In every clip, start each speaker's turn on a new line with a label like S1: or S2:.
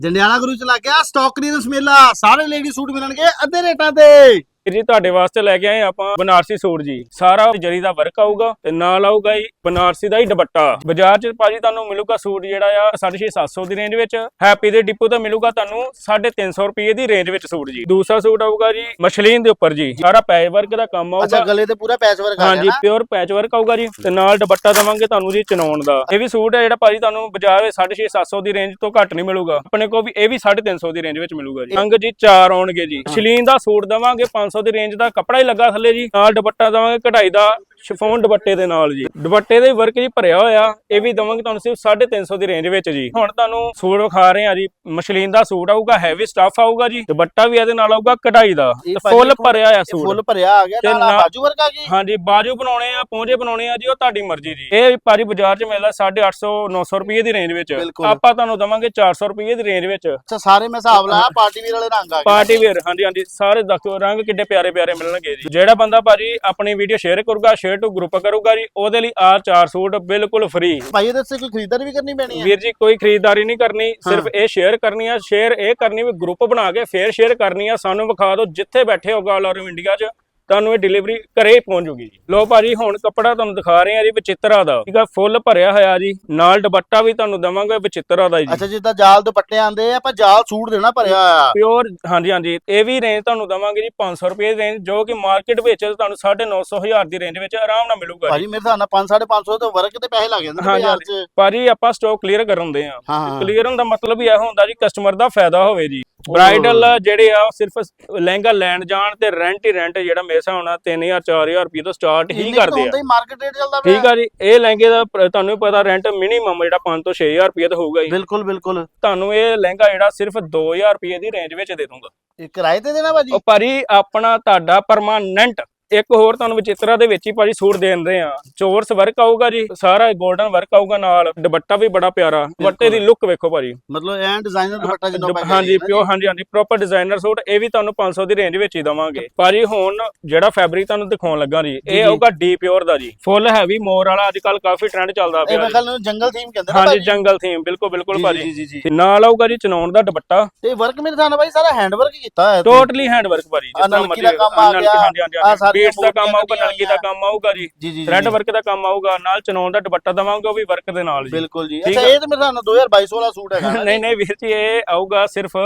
S1: ਜੰਡਿਆਲਾ ਗੁਰੂ ਚ ਲੱਗ ਗਿਆ ਸਟਾਕ ਕਲੀਅਰੈਂਸ ਮੇਲਾ ਸਾਰੇ ਲੇਡੀ ਸੂਟ ਮਿਲਣਗੇ ਅੱਧੇ ਰੇਟਾਂ ਤੇ।
S2: ਜੀ ਤੁਹਾਡੇ ਵਾਸਤੇ ਲੈ ਕੇ ਆਏ ਆਪਾਂ ਬਨਾਰਸੀ ਸੂਟ ਜੀ। ਸਾਰਾ ਜਰੀ ਦਾ ਵਰਕ ਆਊਗਾ ਤੇ ਨਾਲ ਆਊਗਾ ਜੀ ਬਨਾਰਸੀ ਦਾ ਹੀ ਦੁਪੱਟਾ। ਬਾਜ਼ਾਰ 'ਚ ਭਾਜੀ ਤੁਹਾਨੂੰ ਮਿਲੂਗਾ ਸੂਟ ਜਿਹੜਾ ਆ 650 ਦੀ ਰੇਂਜ ਵਿੱਚ। ਹੈਪੀ ਦੇ ਡਿਪੂ ਤੇ ਮਿਲੂਗਾ ਤੁਹਾਨੂੰ 350 ਰੁਪਏ ਦੀ ਰੇਂਜ ਵਿੱਚ ਸੂਟ ਜੀ। ਦੂਸਰਾ ਸੂਟ ਆਊਗਾ ਜੀ ਮਸ਼ਲੀਨ ਦੇ ਉੱਪਰ ਜੀ। ਸਾਰਾ ਪੈਚ ਵਰਕ ਦਾ ਕੰਮ
S1: ਅੱਛਾ
S2: ਆਊਗਾ
S1: ਗਲੇ ਤੇ ਪੂਰਾ ਪੈਚ ਵਰਕ ਆ
S2: ਹਾਂਜੀ ਪਿਓਰ ਪੈਚ ਵਰਕ ਆਊਗਾ ਜੀ। ਤੇ ਨਾਲ ਦੁਪੱਟਾ ਦਵਾਂਗੇ ਤੁਹਾਨੂੰ ਜੀ ਚਨਾਉਣ ਦਾ। ਇਹ ਵੀ ਸੂਟ ਹੈ ਜਿਹੜਾ ਭਾਜੀ ਤੁਹਾਨੂੰ ਬਾਜ਼ਾਰ ਵਿੱਚ 650 700 ਦੀ ਰੇਂਜ ਤੋਂ ਘੱਟ ਨਹੀਂ ਮਿਲੂਗਾ। ਆਪਣੇ ਕੋਲ ਵੀ ਇਹ ਵੀ 350 ਦੀ ਰੇਂਜ ਵਿੱਚ ਮਿਲੂਗਾ ਜੀ। ਰੰਗ ਜੀ ਚਾਰ ਆਉਣਗੇ ਜੀ। ਸ਼ਲੀਨ ਦਾ ਸੂਟ ਦਵਾਂਗੇ 500 ਦੀ ਰੇਂਜ ਦਾ ਕੱਪੜਾ ਹੀ ਲੱਗਾ ਥੱਲੇ ਜੀ। ਨਾਲ ਦੁਪੱਟਾ ਦਵਾਂਗੇ ਕਢਾਈ ਦਾ। ਸ਼ਿਫੋਨ ਦੁਪੱਟੇ ਦੇ ਨਾਲ ਜੀ। ਦੁਪੱਟੇ ਦੇ ਵਰਕ ਜੀ ਭਰਿਆ ਹੋਇਆ ਇਹ ਵੀ ਦਵਾਂਗੇ ਤੁਹਾਨੂੰ ਸਿਰਫ 350 ਦੀ ਰੇਂਜ ਵਿੱਚ ਜੀ। ਹੁਣ ਤੁਹਾਨੂੰ ਸੂਟ ਵਿਖਾ ਰਹੇ ਆ ਜੀ ਮਸ਼ਲੀਨ ਦਾ ਸੂਟ ਆਊਗਾ ਹੈਵੀ ਸਟਫ ਆਊਗਾ ਜੀ ਦੁਪੱਟਾ ਵੀ ਇਹਦੇ ਨਾਲ ਆਊਗਾ ਕਢਾਈ ਦਾ। ਫੁੱਲ ਭਰਿਆ ਆ ਸੂਟ।
S1: ਫੁੱਲ ਭਰਿਆ ਆ ਗਿਆ ਨਾਲ ਬਾਜੂ ਵਰਕ ਆ ਗਈ
S2: ਹਾਂਜੀ ਬਾਜੂ ਬਣਾਉਣੇ ਆ ਪੌਂਜੇ ਬਣਾਉਣੇ ਆ ਜੀ ਉਹ ਤੁਹਾਡੀ ਮਰਜ਼ੀ ਜੀ। ਇਹ ਭਾਜੀ ਬਾਜ਼ਾਰ 'ਚ ਮਿਲਦਾ 850 900 ਰੁਪਏ ਦੀ ਰੇਂਜ ਵਿੱਚ। ਆਪਾਂ ਤੁਹਾਨੂੰ ਦਵਾਂਗੇ 400 ਰੁਪਏ ਦੀ ਰੇਂਜ ਵਿੱਚ।
S1: ਅੱਛਾ ਸਾਰੇ ਮੈਂ ਹਿਸਾਬ ਲਾਇਆ ਪਾਰਟੀ ਵੀਰ ਵਾਲੇ ਰੰਗ ਆ ਗਏ।
S2: ਪਾਰਟੀ ਵੇਅਰ ਹਾਂਜੀ ਹਾਂਜੀ ਸਾਰੇ ਦੇਖੋ ਰੰਗ ਕਿੱਡੇ ਪਿਆਰੇ ਪਿਆਰੇ ਮਿਲਣਗੇ ਜੀ। ਜਿਹੜਾ ਬੰਦਾ ਭਾਜੀ ਆਪਣੀ ਵੀਡੀਓ ਸ਼ੇਅਰ ਕਰੂਗਾ ਸ਼ੇਅਰ ਟੂ ਗਰੁੱਪ ਕਰੂਗਾ ਜੀ ਉਹਦੇ ਲਈ ਆ ਚਾਰ ਸੂਟ ਬਿਲਕੁਲ ਫ੍ਰੀ
S1: ਭਾਈ ਇਹਦੇ ਸੇ ਕੋਈ ਖਰੀਦਦਾਰੀ ਵੀ ਕਰਨੀ ਪੈਣੀ ਹੈ
S2: ਵੀਰ ਜੀ ਕੋਈ ਖਰੀਦਦਾਰੀ ਨਹੀਂ ਕਰਨੀ ਸਿਰਫ ਇਹ ਸ਼ੇਅਰ ਕਰਨੀ ਆ ਸ਼ੇਅਰ ਇਹ ਕਰਨੀ ਵੀ ਗਰੁੱਪ ਬਣਾ ਕੇ ਫੇਰ ਸ਼ੇਅਰ ਕਰਨੀ ਆ ਸਾਨੂੰ ਵਿਖਾ ਦਿਓ ਜਿੱਥੇ ਬੈਠੇ ਹੋਗਾ ਆਲ ਓਵਰ ਇੰਡੀਆ 'ਚ। ਤੁਹਾਨੂੰ ਇਹ ਡਿਲੀਵਰੀ ਘਰੇ ਪਹੁੰਚ ਜੂਗੀ ਜੀ। ਲੋ ਭਾਜੀ ਹੁਣ ਕੱਪੜਾ ਤੁਹਾਨੂੰ ਦਿਖਾ ਰਹੇ ਆ ਜੀ ਵਿਚਿਤਰਾ ਦਾ। ਠੀਕ ਆ ਫੁੱਲ ਭਰਿਆ ਹੋਇਆ ਜੀ। ਨਾਲ ਦੁਪੱਟਾ ਵੀ ਤੁਹਾਨੂੰ ਦਵਾਂਗੇ ਵਿਚਿਤਰਾ ਦਾ ਜੀ।
S1: ਅੱਛਾ ਜਿੱਦਾਂ ਜਾਲ ਦੁਪੱਟੇ ਆਂਦੇ ਆ ਆਪਾਂ ਜਾਲ ਸੂਟ ਦੇਣਾ ਭਰਿਆ ਹੋਇਆ।
S2: ਪਿਓਰ ਹਾਂਜੀ ਹਾਂਜੀ। ਇਹ ਵੀ ਰੇਂਜ ਤੁਹਾਨੂੰ ਦਵਾਂਗੇ ਜੀ 500 ਰੁਪਏ ਦੀ ਰੇਂਜ ਜੋ ਕਿ ਮਾਰਕੀਟ ਵਿੱਚ ਤੁਹਾਨੂੰ 950 ਹਜ਼ਾਰ ਦੀ ਰੇਂਜ ਵਿੱਚ ਆਰਾਮ ਨਾਲ ਮਿਲੂਗਾ ਜੀ।
S1: ਭਾਜੀ ਮੇਰੇ ਹਿਸਾਬ ਨਾਲ 5 550 ਤੇ ਵਰਕ ਤੇ ਪੈਸੇ ਲੱਗ ਜਾਂਦੇ ਨੇ ਬਾਜ਼ਾਰ 'ਚ।
S2: ਭਾਜੀ ਆਪਾਂ ਸਟਾਕ ਕਲੀਅਰ ਕਰਨ ਦੇ ਆ ਕਲੀਅਰਨ ਦਾ ਮਤਲਬ ਹੀ ਇਹ ਹੁੰਦਾ ਜੀ ਕਸਟਮਰ ਦਾ ਫਾਇਦਾ ਹੋਵੇ ਜੀ। ਬ੍ਰਾਈਡਲ ਜਿਹੜੇ ਆ ਉਹ ਸਿਰਫ ਲਹਿੰਗਾ ਲੈਣ ਜਾਣ ਤੇ ਰੈਂਟ ਹੀ ਰੈਂਟ ਜਿਹੜਾ ਮੇਸਾ ਹੋਣਾ 3000 4000 ਰੁਪਏ ਤੋਂ ਸਟਾਰਟ ਹੀ ਕਰਦੇ ਆ।
S1: ਹੁੰਦਾ ਹੀ ਮਾਰਕੀਟ ਰੇਟ ਚੱਲਦਾ ਪਿਆ।
S2: ਠੀਕ ਆ ਜੀ ਇਹ ਲਹਿੰਗੇ ਦਾ ਤੁਹਾਨੂੰ ਵੀ ਪਤਾ ਰੈਂਟ ਮਿਨੀਮਮ ਜਿਹੜਾ 5 ਤੋਂ 6000 ਰੁਪਏ ਦਾ ਹੋਊਗਾ ਜੀ।
S1: ਬਿਲਕੁਲ ਬਿਲਕੁਲ।
S2: ਤੁਹਾਨੂੰ ਇਹ ਲਹਿੰਗਾ ਜਿਹੜਾ ਸਿਰਫ 2000 ਰੁਪਏ ਦੀ ਰੇਂਜ ਵਿੱਚ ਦੇ ਦੂੰਗਾ।
S1: ਇਹ ਕਿਰਾਏ ਤੇ ਦੇਣਾ ਭਾਜੀ?
S2: ਉਹ ਭਾਜੀ ਆਪਣਾ ਤੁਹਾਡਾ ਪਰਮਾਨੈਂਟ ਇੱਕ ਹੋਰ ਤੁਹਾਨੂੰ ਵਿਚਿਤਰਾ ਦੇ ਵਿੱਚ ਹੀ ਭਾਜੀ ਸੂਟ ਦੇ ਦਿੰਦੇ ਆ। ਚੋਰਸ ਵਰਕ ਆਊਗਾ ਜੀ ਸਾਰਾ 골ਡਨ ਵਰਕ ਆਊਗਾ ਨਾਲ। ਦੁਪੱਟਾ ਵੀ ਬੜਾ ਪਿਆਰਾ ਦੁਪੱਟੇ ਦੀ ਲੁੱਕ ਵੇਖੋ ਭਾਜੀ।
S1: ਮਤਲਬ ਐਂ ਡਿਜ਼ਾਈਨਰ ਦੁਪੱਟਾ ਜਿੰਨਾ ਪੈਸੇ
S2: ਹਾਂਜੀ ਪਿਓ ਹਾਂਜੀ ਹਾਂਜੀ ਪ੍ਰੋਪਰ ਡਿਜ਼ਾਈਨਰ ਸੂਟ ਇਹ ਵੀ ਤੁਹਾਨੂੰ 500 ਦੀ ਰੇਂਜ ਵਿੱਚ ਹੀ ਦਵਾਂਗੇ। ਭਾਜੀ ਹੁਣ ਜਿਹੜਾ ਫੈਬਰਿਕ ਤੁਹਾਨੂੰ ਦਿਖਾਉਣ ਲੱਗਾ ਜੀ ਇਹ ਆਊਗਾ ਡੀ ਪਿਓਰ ਦਾ ਜੀ। ਫੁੱਲ ਹੈਵੀ ਮੋਰ ਵਾਲਾ ਅੱਜ ਕੱਲ ਕਾਫੀ ਟ੍ਰੈਂਡ ਚੱਲਦਾ
S1: ਇਹ
S2: ਪਿਆ
S1: ਮੈਂ
S2: ਜੀ।
S1: ਕੱਲ ਨੂੰ ਜੰਗਲ ਥੀਮ ਕਹਿੰਦੇ ਨਾ
S2: ਹਾਂਜੀ ਜੰਗਲ ਥੀਮ ਬਿਲਕੁਲ ਬਿਲਕੁਲ ਭਾਜੀ। ਨਾਲ ਆਊਗਾ ਜੀ ਚਨਾਉਣ ਦਾ ਦੁਪੱਟਾ।
S1: ਤੇ ਵਰਕ ਮੇਰੇ ਨਾਲ ਭਾਈ ਸਾਰਾ ਹੈਂਡ ਵਰਕ ਕੀਤਾ ਹੋਇਆ
S2: ਟੋਟਲੀ ਹੈਂਡ ਵਰਕ ਭਾਜੀ
S1: ਕੰਮ ਆ ਗਿਆ,
S2: ਹਾਂਜੀ ਹਾਂਜੀ
S1: ਸਾਰੀਆਂ
S2: ਬੀਟਸ ਦਾ ਕੰਮ ਆਊਗਾ ਨਲਕੀ ਦਾ ਕੰਮ ਆਊਗਾ ਜੀ।
S1: ਜੀ ਜੀ
S2: ਥ੍ਰੈਡ ਵਰਕ ਦਾ ਕੰਮ ਆਊਗਾ ਨਾਲ ਚਨਾਉਣ ਦਾ ਦੁਪੱਟਾ ਦਵਾਂਗੇ ਉਹ ਵੀ ਵਰਕ ਦੇ ਨਾਲ ਜੀ।
S1: ਬਿਲਕੁਲ ਜੀ।
S2: ਠੀਕ
S1: ਅੱਛਾ
S2: ਆ।
S1: ਇਹ ਤੇ ਮੇਰੇ ਨਾਲ 2022 ਵਾਲਾ ਸੂਟ ਹੈਗਾ ਨਾ
S2: ਨਹੀਂ ਨਹੀਂ ਵੀਰ ਜੀ ਇਹ ਆਊਗਾ ਸਿਰਫ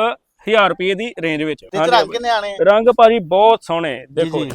S2: 1000 ਰੁਪਏ ਦੀ ਰੇਂਜ ਵਿੱਚ।
S1: ਤੇ
S2: ਹਾਂਜੀ,
S1: ਰੰਗ ਕਿੰਨੇ ਆਣੇ
S2: ਰੰਗ ਭਾਜੀ ਬਹੁਤ ਸੋਹਣੇ ਦੇਖੋ
S1: ਜੀ।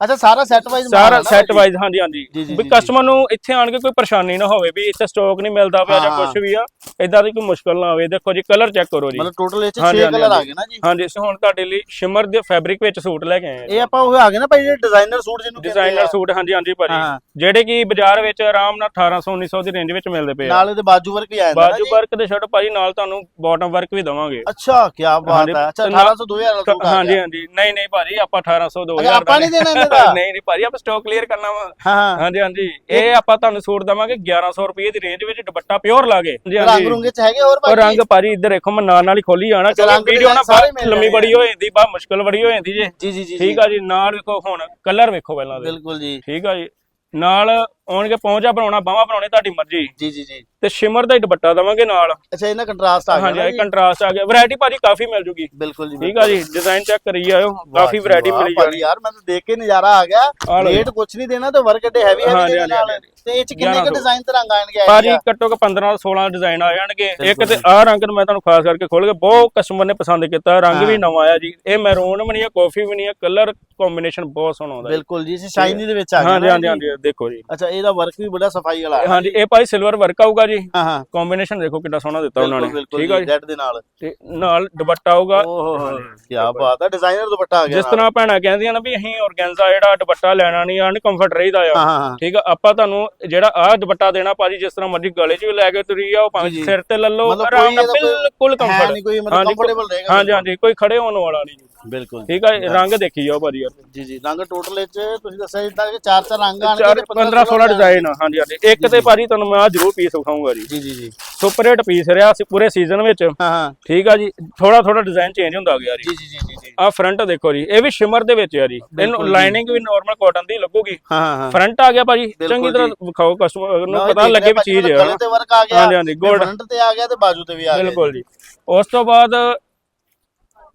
S1: ਅੱਛਾ ਸਾਰਾ ਸੈੱਟ ਵਾਈਜ਼
S2: ਸਾਰਾ ਸੈੱਟ ਵਾਈਜ਼ ਹਾਂਜੀ ਹਾਂਜੀ। ਵੀ ਕਸਟਮਰ ਨੂੰ ਇੱਥੇ ਆਣ ਕੇ ਕੋਈ ਪਰੇਸ਼ਾਨੀ ਨਾ ਹੋਵੇ ਵੀ ਇੱਥੇ ਸਟਾਕ ਨਹੀਂ ਮਿਲਦਾ ਪਿਆ ਜਾਂ। ਕੁਝ ਵੀ ਆ ਇਦਾਂ ਦੀ ਕੋਈ ਮੁਸ਼ਕਲ ਨਾ ਆਵੇ। ਦੇਖੋ ਜੀ ਕਲਰ ਚੈੱਕ ਕਰੋ ਜੀ।
S1: ਮਤਲਬ ਟੋਟਲ ਇਹ ਚ
S2: ਹਾਂਜੀ,
S1: 6
S2: ਹਾਂਜੀ,
S1: ਕਲਰ ਆ। ਗਏ ਨਾ ਜੀ।
S2: ਹਾਂਜੀ ਅਸੀਂ ਹੁਣ ਤੁਹਾਡੇ ਲਈ ਸ਼ਿਮਰ ਦੇ ਫੈਬਰਿਕ ਵਿੱਚ ਸੂਟ ਲੈ ਕੇ ਆਏ
S1: ਇਹ ਆਪਾਂ ਉਹ ਆ ਗਏ ਨਾ ਭਾਈ ਜਿਹੜੇ ਡਿਜ਼ਾਈਨਰ ਸੂਟ ਜਿਹਨੂੰ ਕਹਿੰਦੇ
S2: ਡਿਜ਼ਾਈਨਰ। ਸੂਟ ਹਾਂਜੀ ਹਾਂਜੀ ਭਾਜੀ। ਜਿਹੜੇ ਕਿ ਬਾਜ਼ਾਰ ਵਿੱਚ ਆਰਾਮ ਨਾਲ 1800 1900 ਦੀ ਰੇਂਜ ਵਿੱਚ ਮਿਲਦੇ ਪਏ ਆ।
S1: ਨਾਲ ਇਹਦੇ ਬਾਜੂ ਵਰਕ ਵੀ ਆ ਜਾਂਦਾ ਨਾ
S2: ਬਾਜੂ ਵਰਕ ਦੇ ਛੱਡ ਭਾਜੀ ਨਾਲ ਤੁਹਾਨੂੰ ਬਾਟਮ ਵਰਕ ਵੀ ਦਵਾਂਗੇ।
S1: ਅੱਛਾ ਕੀ ਬਾਤ ਹੈ ਅੱਛਾ
S2: ਤੇ ਨਾਲ-
S1: 1800 2000 ਵਾਲਾ ਸੂਟ ਆ
S2: ਹਾਂਜੀ ਹਾਂਜੀ। ਨਹੀਂ ਨਹੀਂ ਭਾਜੀ ਆਪਾਂ 1800
S1: ਅੱਛਾ,
S2: 2000
S1: ਆਪਾਂ ਨਹੀਂ ਦੇਣਾ
S2: ਨਹੀਂ ਨਹੀਂ ਭਾਜੀ ਆਪਾਂ ਸਟਾਕ ਕਲੀਅਰ ਕਰਨਾ ਵਾ।
S1: ਹਾਂ
S2: ਹਾਂਜੀ ਹਾਂਜੀ। ਇਹ ਆਪਾਂ ਤੁਹਾਨੂੰ ਸੂਟ ਦਵਾਂਗੇ 1100 ਰੁਪਏ ਦੀ ਰੇਂਜ ਵਿੱਚ ਦੁਪੱਟਾ ਪਿਓਰ ਲਾ ਕੇ। ਹਾਂਜੀ
S1: ਰੰਗ ਰੁੰਗੇ ਚ ਹੈਗੇ ਹੋਰ ਭਾਜੀ
S2: ਰੰਗ ਭਾਜੀ ਇੱਧਰ ਦੇਖੋ ਮੈਂ ਨਾਲ ਨਾਲ ਹੀ ਖੋਲੀ ਜਾਣਾ
S1: ਰੰਗ
S2: ਵੀਡੀਓ ਨਾ ਲੰਮੀ ਬੜੀ ਹੋ ਜਾਂਦੀ ਬਾ ਮੁਸ਼ਕਲ ਬੜੀ ਹੋ ਜਾਂਦੀ ਜੇ।
S1: ਜੀ ਜੀ
S2: ਠੀਕ ਆ ਜੀ ਨਾਲ ਵੇਖੋ ਹੁਣ ਕਲਰ ਵੇਖੋ ਪਹਿਲਾਂ
S1: ਬਿਲਕੁਲ ਜੀ।
S2: ਠੀਕ ਆ ਜੀ। ਨਾਲ ਆਉਣਗੇ ਪਹੁੰਚਾ ਬਣਾਉਣਾ ਬਾਹਾਂ ਬਣਾਉਣੇ ਤੁਹਾਡੀ ਮਰਜ਼ੀ।
S1: ਜੀ ਜੀ ਜੀ।
S2: ਤੇ ਸ਼ਿਮਰ ਦਾ ਹੀ ਦੁਪੱਟਾ ਦਵਾਂਗੇ ਨਾਲ।
S1: ਅੱਛਾ ਇਹਨਾਂ ਕੰਟਰਾਸਟ ਆ ਗਿਆ
S2: ਹਾਂਜੀ
S1: ਨਾ
S2: ਇਹ
S1: ਜੀ?
S2: ਕੰਟਰਾਸਟ ਆ ਗਿਆ। ਵੈਰਾਈਟੀ ਭਾਜੀ ਕਾਫੀ ਮਿਲ ਜੂਗੀ।
S1: ਬਿਲਕੁਲ ਜੀ
S2: ਠੀਕ ਆ ਜੀ ਡਿਜ਼ਾਈਨ ਚੈੱਕ ਕਰੀ ਜਾਇਓ ਕਾਫੀ ਵੈਰਾਈਟੀ ਮਿਲੀ ਜਾਣੀ।
S1: ਯਾਰ ਮੈਨੂੰ ਦੇਖ ਕੇ ਨਜ਼ਾਰਾ ਆ ਗਿਆ।
S2: ਆ।
S1: ਰੇਟ ਕੁਛ ਨਹੀਂ ਦੇਣਾ ਤੇ ਵਰਕ ਏਡੇ ਹੈਵੀ ਹੈਵੀ ਦੇ ਨਾਲ। ਤੇ ਇਹ ਚ ਕਿੰਨੇ ਕੁ
S2: 1100
S1: ਡਿਜ਼ਾਈਨ ਤੇ ਰੰਗ ਆਣਗੇ
S2: ਭਾਜੀ ਘੱਟੋ ਘੱਟ 15 16 ਡਿਜ਼ਾਈਨ ਆ ਜਾਣਗੇ। ਇੱਕ ਤੇ ਆਹ ਰੰਗ ਨੂੰ ਮੈਂ ਤੁਹਾਨੂੰ ਖਾਸ ਕਰਕੇ ਖੋਲ ਕੇ ਬਹੁਤ ਕਸਟਮਰ ਨੇ ਪਸੰਦ ਕੀਤਾ। ਰੰਗ ਵੀ ਨਵਾਂ ਆਇਆ ਜੀ। ਇਹ ਮੈਰੂਨ ਵੀ ਨਹੀਂ ਹੈ ਕਾਫੀ ਵੀ ਨਹੀਂ ਹੈ ਕਲਰ ਕੰਬੀਨੇਸ਼ਨ ਬਹੁਤ ਸੋਹਣਾ ਆਉਂਦਾ।
S1: ਬਿਲਕੁਲ ਜੀ ਸ਼ਾਈਨੀ ਦੇ ਵਿੱਚ ਆ ਗਿਆ
S2: ਹਾਂਜੀ। ਹਾਂਜੀ ਦੇਖੋ ਜੀ।
S1: ਅੱਛਾ ਇਹਦਾ ਵਰਕ ਵੀ ਬੜਾ ਸਫ਼ਾਈ ਵਾਲਾ ਹੈ
S2: ਹਾਂਜੀ ਇਹ ਭਾਈ ਸਿਲਵਰ ਵਰਕ ਆਊਗਾ ਜੀ?
S1: ਹਾਂ ਹਾਂ।
S2: ਕੰਬੀਨੇਸ਼ਨ ਦੇਖੋ ਕਿੰਨਾ ਸੋਹਣਾ ਦਿੱਤਾ ਉਹਨਾਂ ਨੇ। ਠੀਕ ਆ
S1: ਜੀ?
S2: ਜੀ
S1: ਰੈਡ ਦੇ ਨਾਲ।
S2: ਤੇ ਨਾਲ ਦੁਪੱਟਾ ਆਊਗਾ।
S1: ਓਹ ਕੀ ਬਾਤ ਹੈ ਡਿਜ਼ਾਈਨਰ ਦੁਪੱਟਾ ਆ ਗਿਆ
S2: ਜਿਸ। ਤਰ੍ਹਾਂ ਭੈਣਾਂ ਕਹਿੰਦੀਆਂ ਨਾ ਵੀ ਅਸੀਂ ਔਰਗੈਂਜ਼ਾ ਜਿਹੜਾ ਦੁਪੱਟਾ ਲੈਣਾ ਨਹੀਂ ਅਨਕੰਫਰਟ ਰਹੀਦਾ ਆ। ਠੀਕ ਆ ਆਪਾਂ ਤੁਹਾਨੂੰ ਜਿਹੜਾ ਆਹ ਦੁਪੱਟਾ ਦੇਣਾ ਭਾਜੀ ਜਿਸ ਤਰ੍ਹਾਂ ਮਰਜ਼ੀ ਗਲੇ 'ਚ ਵੀ ਲੈ ਕੇ ਤੁਰੀ
S1: ਜੀ,
S2: ਭਾਵੇਂ। ਸਿਰ ਤੇ ਲੈ ਲਓ ਆਰਾਮ ਨਾਲ ਬਿਲਕੁਲ ਕੰਫਰਟ
S1: ਨਹੀਂ ਕੋਈ ਮਤਲਬ ਕੰਫਰਟੇਬਲ ਰਹੇਗਾ
S2: ਹਾਂਜੀ ਹਾਂਜੀ ਕੋਈ ਖੜੇ ਹੋਣ ਵਾਲਾ ਨਹੀਂ।
S1: ਬਿਲਕੁਲ
S2: ਠੀਕ ਆ ਰੰਗ ਦੇਖੀ ਜਾਓ ਭਾਜੀ
S1: ਜੀ ਜੀ ਰੰਗ ਟੋਟਲ ਵਿੱਚ ਤੁਸੀਂ ਦੱਸਿਆ ਜਿੱਦਾਂ ਕਿ ਚਾਰ ਚਾਰ ਰੰਗ ਆਣਗੇ
S2: ਚਾਰ 15 16 ਡਿਜ਼ਾਈਨ ਹਾਂਜੀ ਹਾਂਜੀ। ਇੱਕ ਤੇ ਭਾਜੀ ਤੁਹਾਨੂੰ ਮੈਂ ਆ ਜ਼ਰੂਰ ਪੀਸ ਵਿਖਾਊਂਗਾ ਜੀ।
S1: ਜੀ ਜੀ ਜੀ।
S2: ਸੁਪਰ ਹਿੱਟ ਪੀਸ ਰਿਹਾ ਸੀ ਪੂਰੇ ਸੀਜ਼ਨ ਵਿੱਚ।
S1: ਹਾਂ ਹਾਂ।
S2: ਠੀਕ ਆ ਜੀ। ਥੋੜਾ ਥੋੜਾ ਡਿਜ਼ਾਈਨ ਚੇਂਜ ਹੁੰਦਾ ਗਿਆ ਜੀ।
S1: ਜੀ ਜੀ ਜੀ
S2: ਆ ਫਰੰਟ ਦੇਖੋ ਜੀ ਇਹ ਵੀ ਸ਼ਿਮਰ ਦੇ ਵਿੱਚ ਆ ਜੀ। ਇਹਨੂੰ। ਲਾਈਨਿੰਗ ਵੀ ਨਾਰਮਲ ਕਾਟਨ ਦੀ ਲੱਗੂਗੀ।
S1: ਹਾਂ ਹਾਂ
S2: ਫਰੰਟ ਆ ਗਿਆ ਭਾਜੀ। ਚੰਗੀ ਤਰ੍ਹਾਂ। ਵਿਖਾਓ ਕਸਟਮਰ ਨੂੰ ਪਤਾ ਲੱਗੇ ਵੀ ਚੀਜ਼ ਹੈ
S1: ਗਲੇ ਤੇ ਵਰਕ ਆ ਗਿਆ।
S2: ਹਾਂਜੀ ਹਾਂਜੀ ਗੋਲਡ
S1: ਫਰੰਟ ਤੇ ਆ ਗਿਆ ਤੇ ਬਾਜੂ ਤੇ ਵੀ ਆ ਗਿਆ
S2: ਬਿਲਕੁਲ ਜੀ। ਉਸ ਤੋਂ ਬਾਅਦ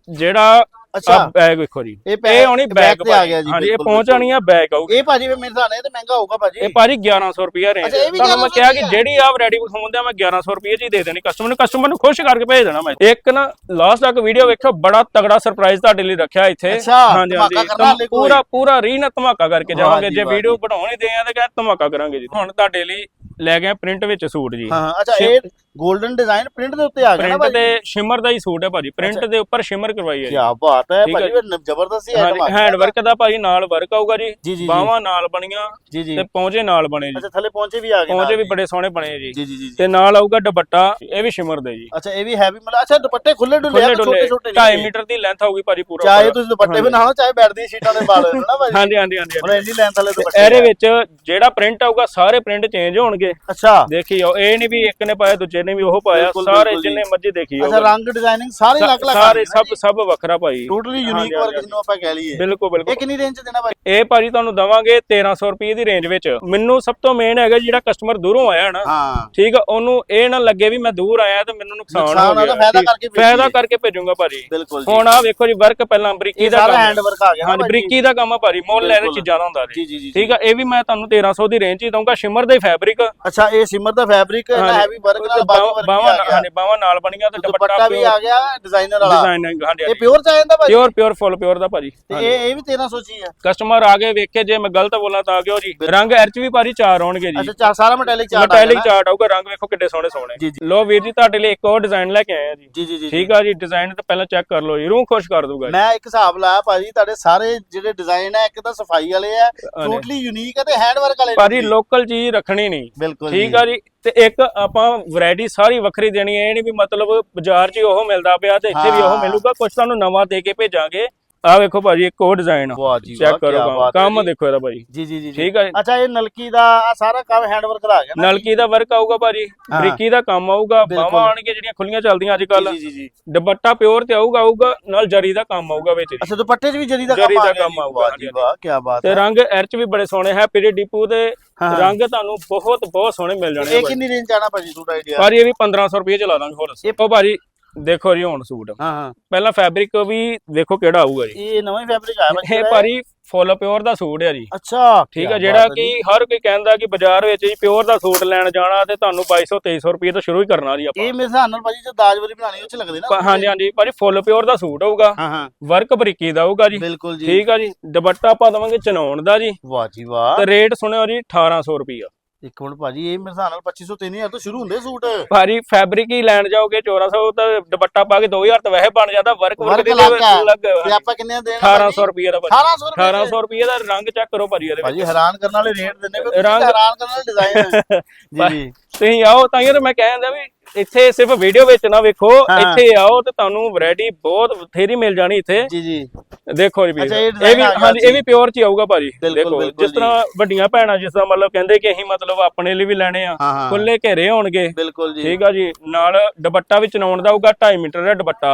S2: ਜਿਹੜਾ
S1: ਅੱਛਾ।
S2: ਬੈਗ ਵੇਖੋ ਜੀ।
S1: ਇਹ
S2: ਇਹ ਆਉਣੀ
S1: back
S2: ਬੈਗ
S1: ਤੇ ਆ ਗਿਆ ਜੀ,
S2: ਹਾਂਜੀ ਇਹ
S1: ਬਿਲਕੁਲ,
S2: ਪਹੁੰਚ ਆਣੀ ਆ ਬੈਗ ਆਊਗੀ।
S1: ਇਹ ਭਾਜੀ ਫਿਰ ਮੇਰੇ ਹਿਸਾਬ ਨਾਲ ਇਹ ਤੇ ਮਹਿੰਗਾ ਹੋਊਗਾ ਭਾਜੀ।
S2: ਇਹ ਭਾਜੀ 1100 ਰੁਪਿਆ ਰੇਂਜ
S1: ਅੱਛਾ, ਇਹ ਵੀ
S2: ਤੁਹਾਨੂੰ ਮੈਂ
S1: 1100
S2: ਕਿਹਾ ਕਿ
S1: ਰੁਪਇਆ?
S2: ਜਿਹੜੀ ਆਪ ਰੈਡੀ ਵਿਖਾਉਂਦੇ ਆ ਮੈਂ 1100 ਰੁਪਏ ਚ ਹੀ ਦੇ ਦੇਣੀ। ਕਸਟਮਰ ਨੂੰ ਕਸਟਮਰ ਨੂੰ ਖੁਸ਼ ਕਰਕੇ ਭੇਜ ਦੇਣਾ ਮੈਂ। ਇੱਕ ਨਾ ਲਾਸਟ ਤੱਕ ਵੀਡੀਓ ਵੇਖਿਓ ਬੜਾ ਤਗੜਾ ਸਰਪ੍ਰਾਈਜ਼ ਤੁਹਾਡੇ ਲਈ ਰੱਖਿਆ ਇੱਥੇ।
S1: ਅੱਛਾ, ਧਮਾਕਾ ਕਰਨਾ ਹਾਲੇ ਕੋਈ?
S2: ਪੂਰਾ ਪੂਰਾ ਰੀਨ ਧਮਾਕਾ ਕਰਕੇ
S1: ਵਾਹ
S2: ਜਾਵਾਂਗੇ।
S1: ਜੀ,
S2: ਜੇ
S1: ਵਾਹ
S2: ਵੀਡੀਓ। ਬਣਾਉਣੀ ਦੇ ਆ ਤੇ ਕਹੇ ਧਮਾਕਾ ਕਰਾਂਗੇ ਜੀ। ਹੁਣ ਤੁਹਾਡੇ ਲਈ ਲੈ ਗਏ ਪ੍ਰਿੰਟ ਵਿੱਚ ਸੂਟ ਜੀ।
S1: ਹਾਂ ਅੱਛਾ ਇਹ 골ਡਨ ਡਿਜ਼ਾਈਨ ਪ੍ਰਿੰਟ ਦੇ ਉੱਤੇ ਆ ਗਿਆ ਨਾ
S2: ਪ੍ਰਿੰਟ
S1: ਭਾਜੀ?
S2: ਤੇ ਸ਼ਿਮਰ ਦਾ ਹੀ ਸੂਟ ਹੈ ਭਾਜੀ। ਪ੍ਰਿੰਟ ਦੇ ਉੱਪਰ ਸ਼ਿਮਰ ਕਰਵਾਈ ਹੈ
S1: ਕੀ
S2: ਜੀ
S1: ਬਾਤ ਹੈ
S2: ਠੀਕ ਹੈ
S1: ਭਾਜੀ ਜ਼ਬਰਦਸਤ ਹੀ
S2: ਹਾਂਜੀ
S1: ਆਈਟਮ
S2: ਹੈਂਡ ਵਰਕ ਦਾ ਭਾਜੀ ਨਾਲ ਵਰਕ ਆਊਗਾ ਜੀ।
S1: ਜੀ ਜੀ ਜੀ।
S2: ਬਾਹਾਂ ਨਾਲ ਬਣੀਆਂ
S1: ਜੀ ਜੀ।
S2: ਤੇ ਪੌਂਚੇ ਨਾਲ ਬਣੇ ਜੀ।
S1: ਅੱਛਾ ਥੱਲੇ ਪਹੁੰਚੇ ਵੀ ਆ ਗਏ
S2: ਪੌਂਚੇ
S1: ਨਾਲ
S2: ਵੀ ਬੜੇ ਸੋਹਣੇ ਬਣੇ ਜੀ।
S1: ਜੀ ਜੀ ਜੀ ਜੀ।
S2: ਤੇ ਨਾਲ ਆਊਗਾ ਦੁਪੱਟਾ ਇਹ ਵੀ ਸ਼ਿਮਰ ਦੇ ਜੀ।
S1: ਅੱਛਾ ਇਹ ਵੀ ਹੈਵੀ ਮਤਲਬ ਅੱਛਾ ਦੁਪੱਟੇ ਖੁੱਲੇ ਡੁੱਲੇ ਆ
S2: ਖੁੱਲੇ
S1: ਛੋਟੇ
S2: ਡੁੱਲੇ।
S1: ਛੋਟੇ
S2: 2.5 ਮੀਟਰ ਦੀ ਲੈਂਥ ਹੋਊਗੀ ਭਾਜੀ ਪੂਰਾ
S1: ਚਾਹੇ। ਤੁਸੀਂ ਦੁਪੱਟੇ ਬਣਾਓ ਚਾਹੇ ਬੈੱਡ ਦੀਆਂ ਸ਼ੀਟਾਂ ਦੇ ਨਾ ਭਾਜੀ।
S2: ਹਾਂਜੀ ਹਾਂਜੀ ਹਾਂਜੀ।
S1: ਮਤਲਬ ਇੰਨੀ ਲੈਂਥ ਵਾਲੇ ਦੁਪੱਟੇ
S2: ਇਹਦੇ ਵਿੱਚ ਜਿਹੜਾ ਪ੍ਰਿੰਟ ਆਊਗਾ ਸਾਰੇ ਪ੍ਰਿੰਟ ਚੇਂਜ ਹੋਣਗੇ।
S1: ਅੱਛਾ।
S2: ਦੇਖਿਓ ਇਹ ਨਹੀਂ ਵੀ ਇੱਕ ਨੇ ਪਾਇਆ ਦੂਜੇ ਨੇ ਵੀ ਉਹ ਪਾਇਆ
S1: ਬਿਲਕੁਲ,
S2: ਸਾਰੇ
S1: ਬਿਲਕੁਲ ਜੀ।
S2: ਜਿੰਨੇ ਮਰਜ਼ੀ ਦੇਖਿਓ
S1: ਅੱਛਾ ਰੰਗ ਡਿਜ਼ਾਈਨਿੰਗ ਸਾਰੇ ਅਲੱਗ ਅਲੱਗ
S2: ਸਾਰੇ ਸਭ ਸਭ ਵੱਖਰਾ ਭਾਈ।
S1: ਟੋਟਲੀ ਯੂਨੀਕ
S2: ਹਾਂਜੀ,
S1: ਵਰਕ
S2: ਹਾਂਜੀ।
S1: ਜਿਹਨੂੰ ਆਪਾਂ ਕਹਿ ਲਈਏ।
S2: ਬਿਲਕੁਲ
S1: ਇਹ
S2: ਬਿਲਕੁਲ
S1: ਕਿੰਨੀ ਰੇਂਜ ਚ ਦੇਣਾ ਭਾਈ?
S2: ਇਹ ਭਾਜੀ ਤੁਹਾਨੂੰ ਦਵਾਂਗੇ 1300 ਰੁਪਏ ਦੀ ਰੇਂਜ ਵਿੱਚ। ਮੈਨੂੰ ਸਭ ਤੋਂ ਮੇਨ ਹੈਗਾ ਜਿਹੜਾ ਕਸਟਮਰ ਦੂਰੋਂ ਆਇਆ ਨਾ।
S1: ਹਾਂ।
S2: ਠੀਕ ਆ ਉਹਨੂੰ ਇਹ ਨਾ ਲੱਗੇ ਵੀ ਮੈਂ ਦੂਰ ਆਇਆ ਤੇ ਮੈਨੂੰ ਨੁਕਸਾਨ
S1: ਨੁਕਸਾਨ
S2: ਹੋ ਗਿਆ।
S1: ਫਾਇਦਾ
S2: ਠੀਕ,
S1: ਕਰਕੇ ਭੇਜੀਏ।
S2: ਫਾਇਦਾ ਕਰਕੇ ਭੇਜੂਗਾ ਭਾਜੀ।
S1: ਬਿਲਕੁਲ ਜੀ।
S2: ਹੁਣ ਆ ਵੇਖੋ ਜੀ ਵਰਕ ਪਹਿਲਾਂ ਬਰੀਕੀ
S1: ਇਹ
S2: ਦਾ
S1: ਸਾਰਾ
S2: ਕੰਮ।
S1: ਹੈਂਡ ਵਰਕ ਆ ਗਿਆ
S2: ਹਾਂਜੀ
S1: ਭਾਜੀ?
S2: ਬਰੀਕੀ ਦਾ ਕੰਮ ਆ ਭਾਜੀ ਮੁੱਲ ਲੈਣੇ
S1: ਬਿਲਕੁਲ।
S2: ਚੀਜ਼ਾਂ ਦਾ ਹੁੰਦਾ
S1: ਜੀ।
S2: ਜੀ
S1: ਜੀ ਜੀ
S2: ਠੀਕ ਆ ਇਹ ਵੀ ਮੈਂ ਤੁਹਾਨੂੰ 1300 ਦੀ ਰੇਂਜ 'ਚ ਹੀ ਦਊਂਗਾ ਸ਼ਿਮਰ ਦਾ ਹੀ ਫੈਬਰਿਕ
S1: ਅੱਛਾ ਇਹ ਸਿਮਰ ਦਾ ਫੈਬਰਿਕ ਹੈ ਹੈਵੀ ਵਰਕ ਨਾਲ ਬਾਜੂ ਵਰਕ ਵੀ
S2: ਬਾਵਾ
S1: ਆ ਗਿਆ।
S2: ਹਾਂਜੀ ਬਾਵਾ ਨਾਲ ਬਣੀਆਂ ਤੇ
S1: ਦੁਪੱਟਾ ਵੀ ਆ ਗਿਆ ਡਿਜ਼ਾਈਨਰ ਵਾਲਾ।
S2: ਡਿਜ਼ਾਈਨਿੰਗ ਹਾਂਜੀ
S1: ਇਹ ਪਿਓਰ ਚ ਆ ਜਾਂਦਾ ਭਾਜੀ?
S2: ਪਿਓਰ ਪਿਓਰ ਫੁੱਲ ਪਿਓਰ ਦਾ ਭਾਜੀ।
S1: ਤੇ ਇਹ ਇਹ ਵੀ 1300 ਚ ਹੀ ਆ।
S2: ਕਸਟਮਰ ਆ ਕੇ ਵੇਖੇ ਜੇ ਮੈਂ ਗਲਤ ਬੋਲਾਂ ਤਾਂ ਕਿਉਂ ਜੀ? ਰੰਗ ਐਰਚ ਵੀ ਭਾਜੀ ਚਾਰ ਆਉਣਗੇ ਜੀ।
S1: ਅੱਛਾ ਚਾ ਸਾਰਾ ਮੈਟੈਲਿਕ ਚਾਰਟ ਆ
S2: ਮੈਟੈਲਿਕ
S1: ਗਿਆ
S2: ਚਾਰਟ ਆਊਗਾ ਰੰਗ ਵੇਖੋ ਕਿੱਡੇ ਸੋਹਣੇ
S1: ਜੀ,
S2: ਸੋਹਣੇ।
S1: ਜੀ।
S2: ਲੋ ਵੀਰ ਜੀ ਤੁਹਾਡੇ ਲਈ ਇੱਕ ਹੋਰ ਡਿਜ਼ਾਈਨ ਲੈ ਕੇ ਆਏ ਆ ਜੀ।
S1: ਜੀ ਜੀ ਜੀ
S2: ਠੀਕ ਆ ਜੀ ਡਿਜ਼ਾਈਨ ਤਾਂ ਪਹਿਲਾਂ ਚੈੱਕ ਕਰ ਲਓ ਜੀ। ਰੂਹ ਖੁਸ਼ ਕਰ ਦੂਗਾ
S1: ਮੈਂ ਇੱਕ ਹਿਸਾਬ ਲਾਇਆ ਭਾਜੀ ਤੁਹਾਡੇ ਸਾਰੇ ਜਿਹੜੇ ਡਿਜ਼ਾਈਨ ਹੈ ਇੱਕ ਤਾਂ ਸਫ਼ਾਈ ਵਾਲੇ ਆ ਟੋਟਲੀ ਯੂਨੀਕ ਹੈ ਤੇ ਹੈਂਡ ਵਰਕ ਵਾਲੇ ਨੇ
S2: ਭਾਜੀ
S1: ਵੀ।
S2: ਲੋਕਲ ਚੀਜ਼ ਰੱਖਣੀ ਨਹੀਂ।
S1: ਬਿਲਕੁਲ
S2: ਠੀਕ ਆ ਜੀ। ਤੇ ਇੱਕ ਆਪਾਂ ਵੈਰਾਈਟੀ ਸਾਰੀ ਵੱਖਰੀ ਦੇਣੀ ਹੈ ਇਹ ਨਹੀਂ ਵੀ ਮਤਲਬ ਬਾਜ਼ਾਰ 'ਚ ਹੀ ਉਹ ਮਿਲਦਾ ਪਿਆ ਤੇ ਇੱਥੇ ਵੀ ਉਹ
S1: ਹਾਂ।
S2: ਮਿਲੂਗਾ। ਕੁਝ ਤੁਹਾਨੂੰ ਨਵਾਂ ਦੇ ਕੇ ਭੇਜਾਂਗੇ। ਆ ਵੇਖੋ ਭਾਜੀ ਇੱਕ ਹੋਰ ਡਿਜ਼ਾਈਨ ਚੈੱਕ ਕਰੋ ਕੰਮ।
S1: ਹੈ।
S2: ਦੇਖੋ ਇਹਦਾ ਭਾਜੀ।
S1: ਜੀ ਜੀ ਜੀ
S2: ਠੀਕ ਆ ਜੀ।
S1: ਅੱਛਾ ਇਹ ਨਲਕੀ ਦਾ ਆਹ ਸਾਰਾ ਕੰਮ ਹੈਂਡ ਵਰਕ ਦਾ ਆ ਗਿਆ ਨਾ
S2: ਨਲਕੀ ਦਾ ਵਰਕ ਆਊਗਾ ਭਾਜੀ।
S1: ਹਾਂ।
S2: ਬਰੀਕੀ ਦਾ ਕੰਮ ਆਊਗਾ। ਬਾਹਾਂ ਆਣਗੇ ਜਿਹੜੀਆਂ ਖੁੱਲੀਆਂ ਚੱਲਦੀਆਂ ਅੱਜ ਕੱਲ
S1: ਜੀ ਜੀ ਜੀ।
S2: ਦੁਪੱਟਾ ਪਿਓਰ ਤੇ ਆਊਗਾ ਆਊਗਾ ਨਾਲ ਜਰੀ ਦਾ ਕੰਮ ਆਊਗਾ ਵਿੱਚ
S1: ਅੱਛਾ ਦੁਪੱਟੇ 'ਚ ਵੀ ਜਰੀ ਦਾ
S2: ਜਰੀ
S1: ਕੰਮ ਆ
S2: ਦਾ
S1: ਗਿਆ
S2: ਕੰਮ ਆਊਗਾ,
S1: ਜੀ ਵਾਹ ਕੀ ਬਾਤ
S2: ਤੇ
S1: ਹੈ।
S2: ਰੰਗ ਐਰਚ ਵੀ ਬੜੇ ਸੋਹਣੇ ਹੈ ਪੀਰੇ ਡਿਪੂ ਦੇ
S1: ਹਾਂ।
S2: ਰੰਗ ਤੁਹਾਨੂੰ ਬਹੁਤ ਬਹੁਤ ਸੋਹਣੇ ਮਿਲ ਜਾਣੇ
S1: ਇਹ
S2: ਭਾਜੀ।
S1: ਕਿੰਨੀ ਰੇਂਜ ਆਣਾ ਭਾਜੀ? ਸੂਟ ਆਈਡੀਆ
S2: ਭਾਜੀ ਇਹ ਵੀ 1500 ਰੁਪਏ ਚ ਲਾ ਦਾਂਗੇ ਹੋਰ ਉਹ ਭਾਜੀ ਦੇਖੋ ਜੀ ਹੁਣ ਸੂਟ।
S1: ਹਾਂ ਹਾਂ।
S2: ਪਹਿਲਾਂ ਫੈਬਰਿਕ ਵੀ ਦੇਖੋ ਕਿਹੜਾ ਆਊਗਾ ਜੀ।
S1: ਇਹ ਨਵਾਂ ਹੀ ਫੈਬਰਿਕ ਆਇਆ ਭਾਜੀ
S2: ਇਹ ਭਾਜੀ ਫੁੱਲ ਪਿਓਰ ਦਾ ਸੂਟ ਹੈ ਜੀ।
S1: ਅੱਛਾ
S2: ਠੀਕ ਹੈ ਜਿਹੜਾ ਕਿ। ਹਰ ਕੋਈ ਕਹਿੰਦਾ ਕਿ ਬਾਜ਼ਾਰ ਵਿੱਚ ਜੀ ਪਿਓਰ ਦਾ ਸੂਟ ਲੈਣ ਜਾਣਾ ਤੇ ਤੁਹਾਨੂੰ 2200 2300 ਰੁਪਏ ਤੋਂ ਸ਼ੁਰੂ ਹੀ ਕਰਨਾ ਜੀ ਆਪਾਂ।
S1: ਇਹ ਮੇਰੇ ਹਿਸਾਬ ਨਾਲ ਭਾਜੀ ਜੋ ਦਾਜ ਵਾਲੀ ਬਣਾਣੀ ਉਹ ਚ ਲੱਗਦੇ ਨਾ
S2: ਹਾਂਜੀ ਹਾਂਜੀ ਭਾਜੀ ਫੁੱਲ ਪਿਓਰ ਦਾ ਸੂਟ ਹੋਊਗਾ।
S1: ਹਾਂ ਹਾਂ।
S2: ਵਰਕ ਬਰੀਕੀ ਦਾ ਹੋਊਗਾ ਜੀ।
S1: ਬਿਲਕੁਲ ਜੀ।
S2: ਠੀਕ ਆ ਜੀ ਦੁਪੱਟਾ ਆਪਾਂ ਦਵਾਂਗੇ ਚਨਾਉਣ ਦਾ ਜੀ।
S1: ਵਾਹ ਜੀ ਵਾਹ।
S2: ਤੇ ਰੇਟ ਸੁਣਿਓ ਜੀ 1800 ਰੁਪਏ
S1: ਇੱਕ ਮਿੰਟ ਭਾਜੀ ਇਹ ਮੇਰੇ ਹਿਸਾਬ ਨਾਲ 2500 3000 ਤੋਂ ਸ਼ੁਰੂ ਹੁੰਦੇ ਸੂਟ।
S2: ਭਾਜੀ ਫੈਬਰਿਕ ਹੀ ਲੈਣ ਜਾਓਗੇ 1400 ਤਾਂ ਦੁਪੱਟਾ ਪਾ ਕੇ 2000 ਤਾਂ ਵੈਸੇ ਬਣ ਜਾਂਦਾ ਵਰਕ
S1: ਵਰਕ
S2: ਦੇ
S1: ਲੱਗ ਤੇ ਆਪਾਂ ਕਿੰਨੇ ਦੇਣ
S2: 1800 ਰੁਪਏ ਦਾ ਭਾਜੀ।
S1: 1800 ਰੁਪਏ
S2: 1800 ਰੁਪਏ ਦਾ ਰੰਗ ਚੈੱਕ ਕਰੋ ਭਾਜੀ ਇਹਦੇ
S1: ਭਾਜੀ ਹੈਰਾਨ ਕਰਨ ਵਾਲੇ ਰੇਟ ਦਿੰਦੇ ਹੈਰਾਨ ਕਰਨ ਵਾਲੇ ਡਿਜ਼ਾਈਨ ਜੀ ਜੀ।
S2: ਤੁਸੀਂ ਆਓ ਤਾਂ ਹੀ ਤਾਂ ਮੈਂ ਕਹਿ ਜਾਂਦਾ ਵੀ ਇੱਥੇ ਸਿਰਫ ਵੀਡੀਓ ਵਿੱਚ ਨਾ ਵੇਖੋ। ਇੱਥੇ ਆਓ ਤੇ ਤੁਹਾਨੂੰ ਵੈਰਾਈਟੀ ਬਹੁਤ ਬਥੇਰੀ ਮਿਲ ਜਾਣੀ ਇੱਥੇ।
S1: ਜੀ ਜੀ।
S2: ਦੇਖੋ ਜੀ
S1: ਇਹ
S2: ਇਹ ਵੀ ਹਾਂਜੀ ਇਹ। ਵੀ ਪਿਓਰ ਚ ਹੀ ਆਊਗਾ ਭਾਜੀ। ਦੇਖੋ ਜਿਸ ਤਰ੍ਹਾਂ ਵੱਡੀਆਂ ਭੈਣਾਂ ਜਿਸ ਤਰ੍ਹਾਂ ਮਤਲਬ ਕਹਿੰਦੇ ਕਿ ਅਸੀਂ ਮਤਲਬ ਆਪਣੇ ਲਈ ਵੀ ਲੈਣੇ ਆ। ਖੁੱਲੇ ਘੇਰੇ ਹੋਣਗੇ।
S1: ਬਿਲਕੁਲ ਜੀ।
S2: ਠੀਕ ਆ ਜੀ। ਨਾਲ ਦੁਪੱਟਾ ਵੀ ਚਨਾਉਣ ਦਾ ਹੋਊਗਾ 2.5 ਮੀਟਰ ਦਾ ਦੁਪੱਟਾ।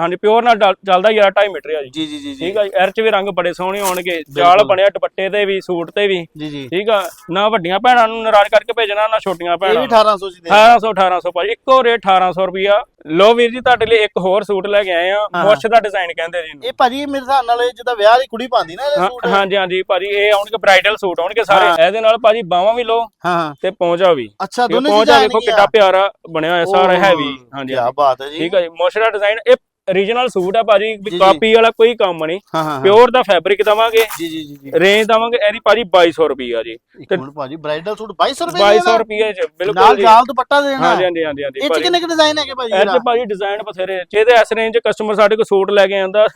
S2: ਹਾਂਜੀ ਪਿਓਰ ਨਾਲ ਚੱਲਦਾ ਯਾਰ 2.5 ਮੀਟਰ ਆ ਜੀ।
S1: ਜੀ ਜੀ ਜੀ ਜੀ।
S2: ਠੀਕ ਆ ਜੀ। ਐਰ ਚ ਵੀ ਰੰਗ ਬੜੇ ਸੋਹਣੇ ਹੋਣਗੇ। ਜਾਲ ਬਣਿਆ ਦੁਪੱਟੇ ਤੇ ਵੀ ਸੂਟ ਤੇ ਵੀ।
S1: ਜੀ ਜੀ।
S2: ਠੀਕ ਆ। ਨਾ ਵੱਡੀਆਂ ਭੈਣਾਂ ਨੂੰ ਨਾਰਾਜ਼ ਕਰਕੇ ਭੇਜਣਾ ਨਾ ਛੋਟੀਆਂ
S1: ਇਹ
S2: ਭੈਣਾਂ
S1: ਵੀ
S2: ਨੂੰ।
S1: 1800 ਚ ਦੇ
S2: 1800 1800 ਭਾਜੀ। ਇੱਕੋ ਰੇਟ 1800 ਰੁਪਿਆ ਲੋ ਵੀਰ ਜੀ ਤੁਹਾਡੇ ਲਈ ਇੱਕ ਹੋਰ ਸੂਟ ਲੈ ਕੇ ਆਏ ਆ। ਮੁੱਛ ਦਾ ਡਿਜ਼ਾਈਨ ਕਹਿੰਦੇ ਜੀ ਇਹਨੂੰ।
S1: ਇਹ ਭਾਜੀ ਮੇਰੇ ਹਿਸਾਬ ਨਾਲ ਇਹ ਜਿੱਦਾਂ ਵਿਆਹ ਦੀ ਕੁੜੀ ਪਾਉਂਦੀ ਨਾ ਇਹ
S2: ਹਾਂ-
S1: ਸੂਟ।
S2: ਹਾਂਜੀ ਹਾਂਜੀ ਭਾਜੀ ਇਹ ਆਉਣਗੇ ਬ੍ਰਾਈਡਲ ਸੂਟ ਆਉਣਗੇ ਸਾਰੇ। ਇਹਦੇ ਨਾਲ ਭਾਜੀ ਬਾਹਾਂ ਵੀ ਲੋ
S1: ਹਾਂ
S2: ਤੇ ਪੌਂਚਾ ਵੀ।
S1: ਅੱਛਾ
S2: ਇਹ
S1: ਦੋਨੇ
S2: ਪੌਂਚਾ
S1: ਚੀਜ਼ਾਂ
S2: ਦੇਖੋ ਕਿੱਡਾ ਪਿਆਰਾ ਬਣਿਆ ਹੋਇਆ ਸਾਰਾ ਹੈਵੀ ਹਾਂਜੀ
S1: ਕੀ ਬਾਤ ਹੈ ਜੀ।
S2: ਠੀਕ ਹੈ ਜੀ ਮੁੱਛ ਦਾ ਡਿਜ਼ਾਈਨ ਇਹ ਓਰੀਜਨਲ ਸੂਟ ਹੈ ਭਾਜੀ
S1: ਜੀ,
S2: ਵੀ
S1: ਜੀ।
S2: ਕਾਪੀ ਵਾਲਾ ਕੋਈ ਕੰਮ ਨਹੀਂ
S1: ਹਾਂ ਹਾਂ ਹਾਂ।
S2: ਪਿਓਰ ਦਾ ਫੈਬਰਿਕ ਦਵਾਂਗੇ
S1: ਜੀ ਜੀ ਜੀ ਜੀ
S2: ਰੇਂਜ ਦਵਾਂਗੇ ਇਹਦੀ ਭਾਜੀ 2200 ਰੁਪਿਆ ਜੀ
S1: ਮਿੰਟ ਭਾਜੀ ਬ੍ਰਾਈਡਲ ਸੂਟ 2200 ਰੁਪਏ
S2: 2200 ਰੁਪਏ ਚ ਬਿਲਕੁਲ
S1: ਨਾਲ
S2: ਜੀ
S1: ਜਾਲ ਦੁਪੱਟਾ ਦੇਣਾ
S2: ਹਾਂਜੀ ਹਾਂਜੀ ਹਾਂਜੀ ਹਾਂਜੀ
S1: ਇਹ ਚ। ਕਿੰਨੇ ਕਿ ਡਿਜ਼ਾਈਨ ਹੈਗੇ ਭਾਜੀ
S2: ਇਹ ਚ ਭਾਜੀ ਡਿਜ਼ਾਈਨ ਬਥੇਰੇ ਜਿਹਦੇ ਇਸ ਰੇਂਜ ਕਸਟਮਰ ਸਾਡੇ ਕੋਲ ਸੂਟ ਲੈ ਕੇ ਆਂਦਾ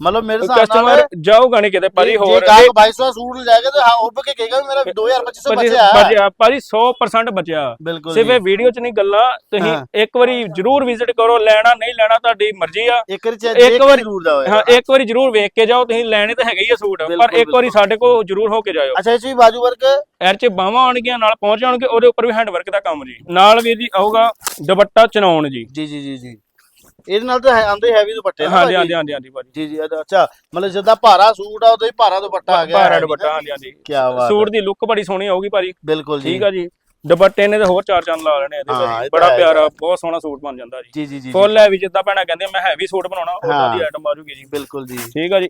S1: ਮਤਲਬ ਮੇਰੇ ਹਿਸਾਬ
S2: ਕਸਟਮਰ
S1: ਨਾਲ
S2: ਜਾਊਗਾ ਨਹੀਂ ਕਿਤੇ ਭਾਜੀ
S1: ਜੇ-
S2: ਹੋਰ
S1: ਜੇ ਗਾਹਕ 2200 ਦਾ ਸੂਟ ਲੈ ਕੇ ਤੇ ਹਾਂ ਉੱਭ ਕੇ ਕਹੇਗਾ ਮੇਰਾ 2250
S2: ਭਾਜੀ
S1: ਬਚਿਆ ਹੈ।
S2: ਬਚਿਆ ਭਾਜੀ 100% ਬਚਿਆ ਸਿਰਫ
S1: ਜੀ।
S2: ਵੀਡੀਓ ਚ ਨਹੀਂ ਗੱਲਾਂ ਤੁਸੀਂ
S1: ਹਾਂ।
S2: ਇੱਕ ਵਾਰੀ ਜਰੂਰ ਵਿਜ਼ਿਟ ਕਰੋ ਲੈਣਾ ਨਹੀਂ ਲੈਣਾ ਤੁਹਾਡੀ ਮਰਜ਼ੀ ਆ।
S1: ਇੱਕ ਵਾਰੀ ਚੈੱਕ
S2: ਇੱਕ ਵਾਰੀ-
S1: ਜ਼ਰੂਰ ਜਾਓ
S2: ਹਾਂ ਇੱਕ ਵਾਰੀ ਜਰੂਰ ਵੇਖ ਕੇ ਜਾਓ ਤੁਸੀਂ ਲੈਣੇ ਤਾਂ ਹੈਗੇ ਹੀ ਆ ਸੂਟ। ਪਰ ਇੱਕ ਵਾਰੀ ਸਾਡੇ ਕੋਲ ਜਰੂਰ ਹੋ ਕੇ ਜਾਇਓ।
S1: ਅੱਛਾ ਚ ਵੀ ਬਾਜੂ ਵਰਕ?
S2: ਐਰ ਚ ਬਾਹਾਂ ਆਉਣਗੀਆਂ ਨਾਲ ਪਹੁੰਚ ਜਾਣਗੇ ਉਹਦੇ ਉੱਪਰ ਵੀ ਹੈਂਡ ਵਰਕ ਦਾ ਕੰਮ ਜੀ। ਨਾਲ ਵੀਰ ਜੀ ਆਊਗਾ ਦੁਪੱਟਾ ਚਨਾਉਣ ਜੀ।
S1: ਜੀ ਜੀ ਜੀ ਇਹਦੇ ਨਾਲ ਤਾਂ ਹੈ- ਆਉਂਦੇ ਹੈਵੀ ਦੁਪੱਟੇ ਨਾ
S2: ਹਾਂਜੀ? ਹਾਂਜੀ ਹਾਂਜੀ ਹਾਂਜੀ ਭਾਜੀ।
S1: ਜੀ ਜੀ ਅੱਛਾ- ਮਤਲਬ ਜਿੱਦਾਂ ਭਾਰਾ ਸੂਟ ਆ ਉਹਦੇ ਹੀ ਭਾਰਾ ਦੁਪੱਟਾ ਆ ਗਿਆ।
S2: ਭਾਰਾ ਦੁਪੱਟਾ ਹਾਂਜੀ ਹਾਂਜੀ।
S1: ਕੀ ਬਾਤ
S2: ਸੂਟ ਦੀ ਲੁੱਕ ਬੜੀ ਸੋਹਣੀ ਆਊਗੀ ਭਾਜੀ।
S1: ਬਿਲਕੁਲ ਜੀ।
S2: ਠੀਕ ਆ ਜੀ। ਦੁਪੱਟੇ ਨੇ ਤਾਂ ਹੋਰ ਚਾਰ ਚੰਨ ਲਾ ਲੈਣੇ ਇਹਦੇ
S1: ਹਾਂ,
S2: ਭਾਜੀ
S1: ਇਹ ਤਾਂ
S2: ਬੜਾ
S1: ਹੈ।
S2: ਪਿਆਰਾ ਬਹੁਤ ਸੋਹਣਾ ਸੂਟ ਬਣ ਜਾਂਦਾ ਜੀ।
S1: ਜੀ ਜੀ ਜੀ
S2: ਫੁੱਲ ਹੈ ਵੀ ਜਿੱਦਾਂ ਭੈਣਾਂ ਕਹਿੰਦੇ ਮੈਂ ਹੈਵੀ ਸੂਟ ਬਣਾਉਣਾ ਉਹਦਾ ਦੀ
S1: ਹਾਂ।
S2: ਆਈਟਮ ਆਜੂਗੀ ਜੀ।
S1: ਬਿਲਕੁਲ ਜੀ।
S2: ਠੀਕ ਆ ਜੀ।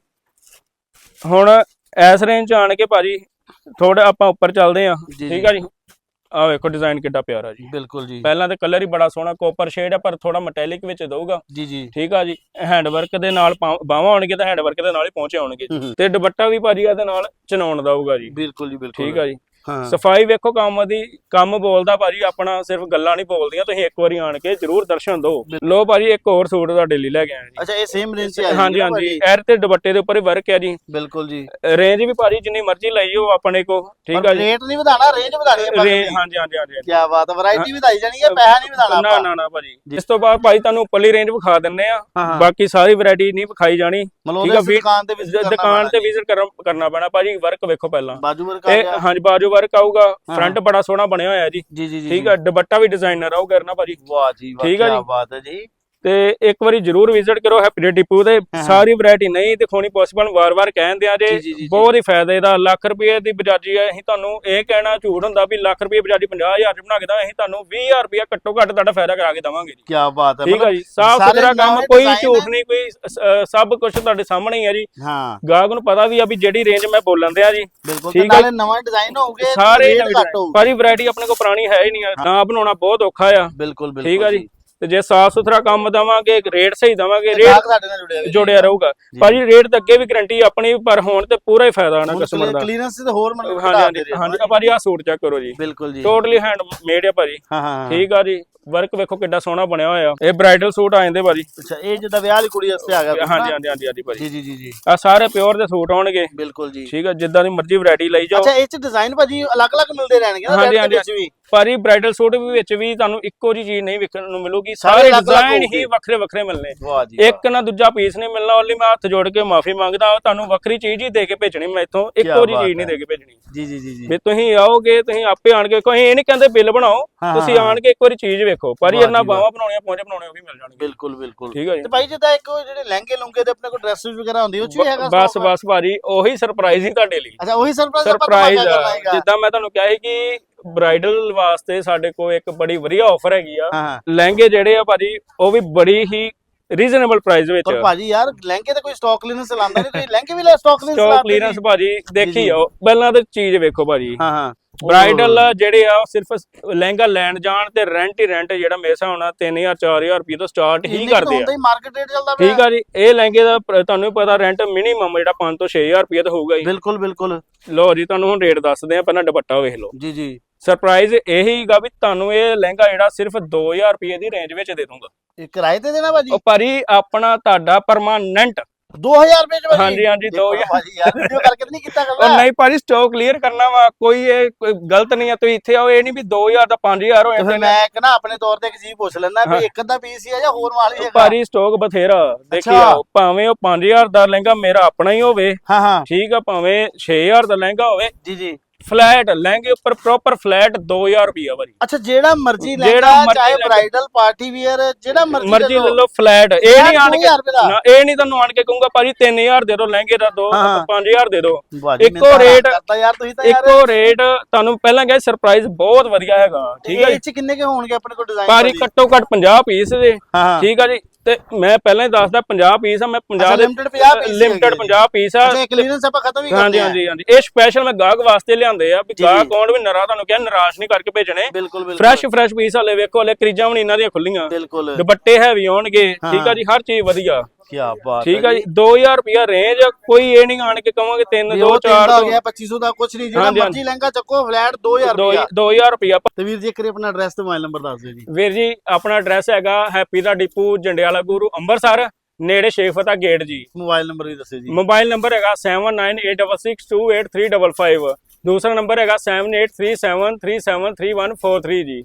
S2: ਹੁਣ ਇਸ ਰੇਂਜ ਚ ਆਣ ਕੇ ਭਾਜੀ ਥੋੜਾ ਆਪਾਂ ਉੱਪਰ ਚੱਲਦੇ ਆ
S1: ਜੀ,
S2: ਠੀਕ ਆ ਜੀ। ਆ ਵੇਖੋ ਡਿਜ਼ਾਈਨ ਕਿੱਡਾ ਪਿਆਰਾ ਜੀ।
S1: ਬਿਲਕੁਲ ਜੀ।
S2: ਪਹਿਲਾਂ ਤੇ ਕਲਰ ਹੀ ਬੜਾ ਸੋਹਣਾ ਕੋਪਰ ਸ਼ੇਡ ਆ ਪਰ ਥੋੜਾ ਮੈਟੈਲਿਕ ਵਿੱਚ ਦਊਗਾ।
S1: ਜੀ ਜੀ।
S2: ਠੀਕ ਆ ਜੀ। ਹੈਂਡ ਵਰਕ ਦੇ ਨਾਲ ਬਾਹਾਂ ਆਉਣਗੇ ਤਾਂ ਹੈਂਡ ਵਰਕ ਦੇ ਨਾਲ ਹੀ ਪਹੁੰਚੇ ਆਉਣਗੇ।
S1: ਹੂੰ, ਹੂੰ।
S2: ਤੇ ਦੁਪੱਟਾ ਵੀ ਭਾਜੀ ਇਹਦੇ ਨਾਲ ਚਨਾਉਣ ਦਊਗਾ ਜੀ।
S1: ਬਿਲਕੁਲ ਜੀ ਬਿਲਕੁਲ।
S2: ਠੀਕ ਆ ਜੀ। ਸਫ਼ਾਈ ਵੇਖੋ ਕੰਮ ਦੀ ਕੰਮ ਬੋਲਦਾ ਭਾਜੀ ਆਪਣਾ ਸਿਰਫ ਗੱਲਾਂ ਨਹੀਂ ਬੋਲਦੀਆਂ ਤੁਸੀਂ ਇੱਕ ਵਾਰੀ ਆਣ ਕੇ ਜਰੂਰ ਦਰਸ਼ਨ ਦਿਓ। ਲੋ ਭਾਜੀ ਇੱਕ ਹੋਰ ਸੂਟ ਤੁਹਾਡੇ ਲਈ ਲੈ ਕੇ ਆਏ ਜੀ।
S1: ਅੱਛਾ ਇਹ ਸੇਮ ਰੇਂਜ 'ਚ ਆ
S2: ਹਾਂਜੀ ਹਾਂਜੀ। ਐਰ ਤੇ ਦੁਪੱਟੇ ਦੇ ਉੱਪਰ ਹੀ ਵਰਕ ਹੈ ਜੀ।
S1: ਬਿਲਕੁਲ ਜੀ।
S2: ਰੇਂਜ ਵੀ ਭਾਜੀ ਜਿੰਨੀ ਮਰਜ਼ੀ ਲਈ ਜਾਓ ਆਪਣੇ ਕੋ ਠੀਕ ਆ ਜੀ।
S1: ਰੇਟ ਨਹੀਂ ਵਧਾਣਾ ਰੇਂਜ ਵਧਾਣੀ ਹੈ
S2: ਹਾਂਜੀ ਹਾਂਜੀ ਹਾਂਜੀ
S1: ਕੀ ਬਾਤ ਵੈਰਾਈਟੀ ਵਧਾਈ ਜਾਣੀ ਹੈ ਪੈਸਾ ਨਹੀਂ ਵਧਾਣਾ
S2: ਨਾ ਨਾ ਨਾ ਭਾਜੀ। ਇਸ ਤੋਂ ਬਾਅਦ ਭਾਜੀ ਤੁਹਾਨੂੰ ਉੱਪਰਲੀ ਰੇਂਜ ਵਿਖਾ ਦਿੰਨੇ ਆ। ਬਾਕੀ ਸਾਰੀ ਵੈਰਾਈਟੀ ਨਹੀਂ ਵਿਖਾਈ ਜਾਣੀ। ਠੀਕ ਆ,
S1: ਦੁਕਾਨ ਤੇ ਵਿਜ਼ਿਟ ਕਰਨਾ
S2: ਦੁਕਾਨ ਤੇ। ਵਿਜ਼ਿਟ ਕਰਨਾ ਪੈਣਾ। ਭਾਜੀ ਵਰਕ ਵੇਖੋ ਪਹਿਲਾਂ।
S1: ਬਾਜੂ ਵਰਕ ਆ ਗਿਆ।
S2: ਹਾਂਜੀ ਬਾਜੂ ਵਰਕ ਆਊਗਾ ਫਰੰਟ ਬੜਾ ਸੋਹਣਾ ਬਣਿਆ ਹੋਇਆ ਜੀ।
S1: ਜੀ
S2: ਠੀਕ ਆ ਦੁਪੱਟਾ ਵੀ ਡਿਜ਼ਾਈਨਰ ਆਊਗਾ ਨਾ ਭਾਜੀ।
S1: ਵਾਹ ਜੀ ਵਾਹ
S2: ਠੀਕ ਆ
S1: ਕੀ
S2: ਜੀ।
S1: ਬਾਤ ਹੈ ਜੀ।
S2: ਤੇ ਇੱਕ ਵਾਰੀ ਜਰੂਰ ਵਿਜ਼ਿਟ ਕਰੋ ਹੈਪੀ ਡਿਪੂ ਤੇ। ਸਾਰੀ ਵੈਰਾਈਟੀ ਨਹੀਂ ਦਿਖਾਉਣੀ ਪੋਸੀਬਲ ਵਾਰ-ਵਾਰ ਕਹਿੰਦੇ ਆ
S1: ਜੀ।
S2: ਬਹੁਤ ਹੀ ਫਾਇਦੇ ਦਾ ਲੱਖ ਰੁਪਏ ਦੀ ਬਜਾਜੀ ਹੈ ਅਸੀਂ ਤੁਹਾਨੂੰ ਇਹ ਕਹਿਣਾ ਝੂਠ ਹੁੰਦਾ ਵੀ ਲੱਖ ਰੁਪਏ ਬਜਾਜੀ 50000 ਚ ਬਣਾ ਕੇ ਦਾਂ ਅਸੀਂ ਤੁਹਾਨੂੰ 20000 ਰੁਪਏ ਘੱਟੋ ਘੱਟ ਤੁਹਾਡਾ ਫਾਇਦਾ ਕਰਾ ਕੇ ਦਵਾਂਗੇ ਜੀ।
S1: ਕੀ ਬਾਤ ਹੈ
S2: ਠੀਕ ਆ ਜੀ। ਸਾਫ਼ ਸੁਥਰਾ ਕੰਮ ਕੋਈ ਝੂਠ
S1: ਹੈ।
S2: ਨਹੀਂ ਕੋਈ ਸਭ ਕੁਝ ਤੁਹਾਡੇ ਸਾਹਮਣੇ ਹੀ ਹੈ ਜੀ।
S1: ਹਾਂ।
S2: ਗਾਹਕ ਨੂੰ ਪਤਾ ਵੀ ਆ ਵੀ ਜਿਹੜੀ ਰੇਂਜ ਮੈਂ ਬੋਲਣ ਦਿਆ ਜੀ।
S1: ਬਿਲਕੁਲ ਨਾਲੇ ਨਵਾਂ ਡਿਜ਼ਾਈਨ ਹੋਊਗੇ
S2: ਸਾਰੇ ਭਾਜੀ ਵੈਰਾਈਟੀ ਆਪਣੇ ਕੋਲ ਪੁਰਾਣੀ ਹੈ ਹੀ ਨਹੀਂ ਆ ਨਾ ਬਣਾਉਣਾ ਬਹੁਤ ਔਖਾ ਆ।
S1: ਬਿਲਕੁਲ ਬਿਲਕੁਲ
S2: ਠੀਕ ਆ ਜੀ। ਤੇ ਜੇ ਸਾਫ਼ ਸੁਥਰਾ ਕੰਮ ਦਵਾਂਗੇ ਰੇਟ ਸਹੀ ਦਵਾਂਗੇ
S1: ਰੇਟ ਸਾਡੇ ਨਾਲ ਜੁੜਿਆ
S2: ਜੋੜਿਆ ਰਹੂਗਾ। ਭਾਜੀ ਰੇਟ ਤਾਂ ਅੱਗੇ ਵੀ ਗਾਰੰਟੀ ਆਪਣੀ ਪਰ ਹੁਣ ਤੇ ਪੂਰਾ ਹੀ ਫਾਇਦਾ ਆਣਾ ਕਸਟਮਰ ਦਾ।
S1: ਕਲੀਅਰੈਂਸ ਤੇ ਹੋਰ ਮਤਲਬ
S2: ਹਾਂਜੀ ਹਾਂਜੀ ਭਾਜੀ ਆ ਸੂਟ ਚੈੱਕ ਕਰੋ ਜੀ।
S1: ਬਿਲਕੁਲ ਜੀ।
S2: ਟੋਟਲੀ ਹੈਂਡ ਮੇਡ ਆ ਭਾਜੀ।
S1: ਹਾਂ ਹਾਂ ਹਾਂ।
S2: ਠੀਕ ਆ ਜੀ। ਵਰਕ ਵੇਖੋ ਕਿੱਡਾ ਸੋਹਣਾ ਬਣਿਆ ਹੋਇਆ। ਇਹ ਬ੍ਰਾਈਡਲ ਸੂਟ ਆ ਜਾਂਦੇ ਭਾਜੀ।
S1: ਅੱਛਾ ਇਹ ਜਿੱਦਾਂ ਵਿਆਹ ਵਾਲੀ ਕੁੜੀ ਵਾਸਤੇ ਆ ਗਿਆ
S2: ਹਾਂਜੀ ਹਾਂਜੀ ਹਾਂਜੀ ਹਾਂਜੀ ਭਾਜੀ।
S1: ਜੀ ਜੀ ਜੀ ਜੀ।
S2: ਆ ਸਾਰੇ ਪਿਓਰ ਦੇ ਸੂਟ ਆਉਣਗੇ।
S1: ਬਿਲਕੁਲ ਜੀ।
S2: ਠੀਕ ਆ ਜਿੱਦਾਂ ਦੀ ਮਰਜ਼ੀ ਵੈਰਾਈਟੀ ਲਈ ਜਾਓ।
S1: ਅੱਛਾ ਇਹ ਚ ਡਿਜ਼ਾਈਨ ਭਾਜੀ ਅਲੱਗ-ਅਲੱਗ ਮਿਲਦੇ ਰਹਿਣਗੇ ਨਾ
S2: ਹਾਂਜੀ,
S1: ਦੇ ਵਿੱਚ ਵੀ?
S2: ਪਰ ਇਹ ਬ੍ਰਾਈਡਲ ਸੂਟ ਵੀ ਵਿੱਚ ਵੀ ਤੁਹਾਨੂੰ ਇੱਕੋ ਜੀ ਚੀਜ਼ ਨਹੀਂ ਵੇਖਣ ਨੂੰ ਮਿਲੂਗੀ।
S1: ਸਾਰੇ
S2: ਡਿਜ਼ਾਈਨ। ਹੀ ਵੱਖਰੇ ਵੱਖਰੇ ਮਿਲਨੇ ਇੱਕ ਨਾ ਦੂਜਾ ਪੀਸ ਨਹੀਂ ਮਿਲਣਾ ਉਹਲੀ ਮੈਂ ਹੱਥ ਜੋੜ ਕੇ ਮਾਫੀ ਮੰਗਦਾ ਤੁਹਾਨੂੰ ਵੱਖਰੀ ਚੀਜ਼ ਹੀ ਦੇ ਕੇ ਭੇਜਣੀ ਮੈਂ ਇੱਥੋਂ ਇੱਕੋ ਜੀ ਚੀਜ਼ ਨਹੀਂ। ਦੇ ਕੇ ਭੇਜਣੀ।
S1: ਜੀ ਜੀ ਜੀ ਜੀ।
S2: ਵੀ ਤੁਸੀਂ ਆਓਗੇ ਤੁਸੀਂ ਆਪੇ ਆਣ ਕੇ ਕੋਈ ਇਹ ਨਹੀਂ ਕਹਿੰਦੇ ਬਿੱਲ ਬਣਾਓ ਤੁਸੀਂ। ਆਣ ਕੇ ਇੱਕ ਵਾਰੀ ਚੀਜ਼ ਵੇਖੋ ਪਰ
S1: ਜੀ, ਵਾਹ।
S2: ਬਾਵਾ ਬਣਾਉਣੀਆਂ ਪਹੁੰਚੇ ਬਣਾਉਣੇ ਉਹ ਵੀ ਮਿਲ ਜਾਣਗੇ।
S1: ਬਿਲਕੁਲ ਬਿਲਕੁਲ।
S2: ਠੀਕ ਹੈ ਜੀ।
S1: ਤੇ ਭਾਈ ਜਿੱਦਾਂ ਇੱਕ ਜਿਹੜੇ ਲਹਿੰਗੇ ਲੁੰਗੇ ਦੇ ਆਪਣੇ ਕੋਲ ਡਰੈਸਸ ਵਗੈਰਾ ਹੁੰਦੀ ਉਹ ਚ ਵੀ ਹੈਗਾ
S2: ਬਸ? ਬਸ ਭਾਜੀ ਉਹੀ ਸਰਪ੍ਰਾਈਜ਼ ਹੀ ਤੁਹਾਡੇ ਲਈ।
S1: ਅੱਛਾ ਉਹੀ ਸਰਪ੍ਰਾਈਜ਼
S2: ਸਰਪ੍ਰਾਈਜ਼ ਜਿੱਦਾਂ ਮੈਂ ਤੁਹਾਨੂੰ ਕਿਹਾ ਸੀ ਕਿ ਬ੍ਰਾਈਡਲ ਵਾਸਤੇ ਸਾਡੇ ਕੋਲ ਇੱਕ ਬੜੀ ਵਧੀਆ ਆਫਰ ਹੈਗੀ ਆ।
S1: ਹਾਂ ਹਾਂ।
S2: ਲਹਿੰਗੇ ਜਿਹੜੇ ਆ ਭਾਜੀ ਉਹ ਵੀ ਬੜੀ ਹੀ ਰੀਜ਼ਨੇਬਲ ਪ੍ਰਾਈਸ ਵਿੱਚ
S1: ਪਰ ਭਾਜੀ ਯਾਰ ਲਹਿੰਗੇ ਤੇ ਕੋਈ ਸਟਾਕ ਕਲੀਅਰੈਂਸ ਲਾਉਂਦਾ ਨਹੀਂ ਤੁਸੀਂ ਲਹਿੰਗੇ ਵੀ ਲੈ ਸਟਾਕ ਕਲੀਅਰੈਂਸ
S2: ਸਟਾਕ ਕਲੀਅਰੈਂਸ ਭਾਜੀ ਦੇਖੀ ਜਾਓ ਪਹਿਲਾਂ ਤੇ ਚੀਜ਼ ਵੇਖੋ ਭਾਜੀ।
S1: ਹਾਂ ਹਾਂ।
S2: ਬ੍ਰਾਈਡਲ ਜਿਹੜੇ ਆ ਸਿਰਫ ਲਹਿੰਗਾ ਲੈਣ ਜਾਣ ਤੇ ਰੈਂਟ ਹੀ ਰੈਂਟ ਜਿਹੜਾ ਮੇਰੇ ਹਿਸਾਬ ਨਾਲ 3000 4000 ਰੁਪਏ ਤੋਂ ਸਟਾਰਟ ਹੀ ਕਰਦੇ ਆ।
S1: ਹੁੰਦਾ ਹੀ ਮਾਰਕੀਟ ਰੇਟ ਚੱਲਦਾ
S2: ਠੀਕ ਆ ਜੀ ਇਹ ਲਹਿੰਗੇ ਦਾ ਤੁਹਾਨੂੰ ਪਤਾ ਰੈਂਟ ਮਿਨੀਮਮ ਜਿਹੜਾ 5 ਤੋਂ 6000 ਰੁਪਏ ਦਾ ਹੋਊਗਾ ਜੀ
S1: ਬਿਲਕੁਲ ਬਿਲਕੁਲ।
S2: ਲੋ ਜੀ ਤੁਹਾਨੂੰ ਹੁਣ ਰੇਟ ਦੱਸਦੇ ਆ ਪਹਿਲਾਂ ਦੁਪੱਟਾ ਵੇਖ ਲਓ।
S1: ਜੀ ਜੀ।
S2: ਸਰਪ੍ਰਾਈਜ਼ ਇਹ ਹੀਗਾ ਵੀ ਤੁਹਾਨੂੰ ਇਹ ਲਹਿੰਗਾ ਜਿਹੜਾ ਸਿਰਫ 2000 ਰੁਪਏ ਦੀ ਰੇਂਜ ਵਿੱਚ ਦੇ ਦੂੰਗਾ।
S1: ਇਹ ਕਿਰਾਏ ਤੇ ਦੇਣਾ ਭਾਜੀ?
S2: ਉਹ ਪਰੀ ਆਪਣਾ ਤੁਹਾਡਾ ਪਰਮਾਨੈਂਟ
S1: 2000 ਰੁਪਏ ਚ ਭਾਜੀ?
S2: ਹਾਂਜੀ, ਹਾਂਜੀ,
S1: ਦੇਖੋ
S2: 2000
S1: ਭਾਜੀ ਯਾਰ ਵੀਡੀਓ ਕਰਕੇ ਤਾਂ ਨਹੀਂ ਕੀਤਾ
S2: ਉਹ
S1: ਕਰਦਾ
S2: ਨਹੀਂ ਭਾਜੀ ਸਟਾਕ ਕਲੀਅਰ ਕਰਨਾ ਵਾ ਕੋਈ ਇਹ ਕੋਈ ਗਲਤ ਨਹੀਂ ਆ ਤੁਸੀਂ ਇੱਥੇ ਆਓ ਇਹ ਨਹੀਂ ਵੀ 2000 ਦਾ 5000
S1: ਤੇ
S2: ਹੋਇਆ
S1: ਫਿਰ ਮੈਂ ਇੱਕ ਨਾ ਆਪਣੇ ਤੌਰ ਤੇ ਇੱਕ ਚੀਜ਼ ਪੁੱਛ ਲੈਣਾ ਵੀ ਇੱਕ ਅੱਧਾ ਪੀਸ ਹੀ ਆ ਜਾਂ ਹੋਰ ਮਾਲ ਹੀ ਹੈਗਾ?
S2: ਭਾਰੀ ਸਟਾਕ ਬਥੇਰਾ ਦੇਖੀ
S1: ਅੱਛਾ।
S2: ਆਓ ਭਾਵੇਂ ਉਹ 5000 ਦਾ ਲਹਿੰਗਾ ਮੇਰਾ ਆਪਣਾ ਹੀ ਹੋਵੇ
S1: ਹਾਂ ਹਾਂ।
S2: ਠੀਕ ਆ ਭਾਵੇਂ 6000 ਦਾ ਲਹਿੰਗਾ ਹੋਵੇ।
S1: ਜੀ ਜੀ।
S2: ਫਲੈਟ ਲਹਿੰਗੇ ਉੱਪਰ ਪ੍ਰੋਪਰ ਫਲੈਟ 2000 ਰੁਪਿਆ ਭਾਜੀ
S1: ਅੱਛਾ ਜਿਹੜਾ ਮਰਜ਼ੀ ਲੈਣਾ ਚਾਹੇ। ਬ੍ਰਾਈਡਲ ਪਾਰਟੀ ਵੀਅਰ ਜਿਹੜਾ ਮਰਜ਼ੀ
S2: ਮਰਜ਼ੀ ਲੈ ਲਓ ਫਲੈਟ ਇਹ ਨਹੀਂ ਆਣ ਕੇ
S1: 2000 ਰੁਪਏ ਦਾ।
S2: ਨਾ ਇਹ ਨਹੀਂ ਤੁਹਾਨੂੰ ਆਣ ਕੇ ਕਹੂੰਗਾ ਭਾਜੀ 3000 ਦੇ ਦਿਓ ਲਹਿੰਗੇ ਦਾ ਦੋ
S1: ਹਾਂ, ਹਾਂ।
S2: 5000 ਦੇ ਦਿਓ। ਇੱਕੋ
S1: ਯਾਰ
S2: ਇੱਕੋ ਰੇਟ ਤੁਹਾਨੂੰ ਪਹਿਲਾਂ ਕਿਹਾ ਸਰਪ੍ਰਾਈਜ਼ ਬਹੁਤ ਵਧੀਆ ਹੈਗਾ ਠੀਕ ਹੈ
S1: ਇਹ ਚ ਕਿੰਨੇ ਕੇ ਹੋਣਗੇ ਆਪਣੇ ਕੋਲ ਡਿਜ਼ਾਈਨ
S2: ਭਾਰੀ ਘੱਟੋ ਘੱਟ 50 ਪੀਸ ਦੇ
S1: ਹਾਂ ਹਾਂ।
S2: ਠੀਕ ਆ ਜੀ। ਤੇ ਮੈਂ ਪਹਿਲਾਂ ਹੀ ਦੱਸਦਾ 50 ਪੀਸ ਆ ਮੈਂ 50 ਦੇ
S1: limited 50 piece
S2: ਲਿਮਟਿਡ
S1: ਹੈਗੇ
S2: 50 ਪੀਸ ਆ।
S1: ਅੱਛਾ ਕਲੀਅਰੈਂਸ ਆਪਾਂ ਖਤਮ ਹੀ ਕਰਦੇ ਹਾਂ
S2: ਹਾਂਜੀ ਹਾਂਜੀ। ਇਹ ਸਪੈਸ਼ਲ ਮੈਂ ਗਾਹਕ ਵਾਸਤੇ ਲਿਆਂਦੇ ਆ ਵੀ ਗਾਹਕ। ਕੌਣ ਵੀ ਨਰਾ ਤੁਹਾਨੂੰ ਕਿਹਾ ਨਿਰਾਸ਼ ਨਹੀਂ ਕਰਕੇ ਭੇਜਣੇ।
S1: ਬਿਲਕੁਲ ਬਿਲਕੁਲ।
S2: ਫਰੈਸ਼ ਫਰੈਸ਼ ਪੀਸ ਹਲੇ ਵੇਖੋ ਹਲੇ ਕਰੀਜਾਂ ਵੀ ਇਹਨਾਂ ਦੀਆਂ ਖੁੱਲੀਆਂ।
S1: ਬਿਲਕੁਲ।
S2: ਦੁਪੱਟੇ ਹੈਵੀ ਆਉਣਗੇ ਠੀਕ ਆ
S1: ਹਾਂ।
S2: ਜੀ ਹਰ ਚੀਜ਼ ਵਧੀਆ।
S1: ਕੀ ਬਾਤ
S2: ਠੀਕ ਆ ਜੀ। 2000 ਰੁਪਿਆ ਰੇਂਜ ਕੋਈ ਇਹ ਨਹੀਂ ਆਣ ਕੇ ਕਵਾਂਗੇ 3 2
S1: 2
S2: 4
S1: 4 ਹੋ ਗਿਆ 2500 ਦਾ ਕੁਝ ਨਹੀਂ ਜਿਹੜਾ ਮਰਜ਼ੀ ਲਹਿੰਗਾ ਚੱਕੋ ਫਲੈਟ 2000 ਰੁਪਇਆ
S2: 2000 ਰੁਪਿਆ
S1: ਤੇ ਵੀਰ ਜੀ ਇੱਕ ਵਾਰੀ ਆਪਣਾ ਐਡਰੈਸ ਤੇ ਮੋਬਾਈਲ ਨੰਬਰ ਦੱਸ ਦਿਓ ਜੀ।
S2: ਵੀਰ ਜੀ ਆਪਣਾ ਐਡਰੈਸ ਹੈਗਾ ਹੈਪੀ ਦਾ ਡਿਪੂ ਜੰਡਿਆਲਾ ਗੁਰੂ ਅੰਮ੍ਰਿਤਸਰ ਨੇੜੇ ਸ਼ੇਖ ਫਤਾ ਗੇਟ ਜੀ।
S1: ਮੋਬਾਈਲ ਨੰਬਰ ਵੀ ਦੱਸਿਓ ਜੀ।
S2: ਮੋਬਾਈਲ ਨੰਬਰ ਹੈਗਾ 7986628355 ਦੂਸਰਾ ਨੰਬਰ ਹੈਗਾ 7837373143 ਜੀ।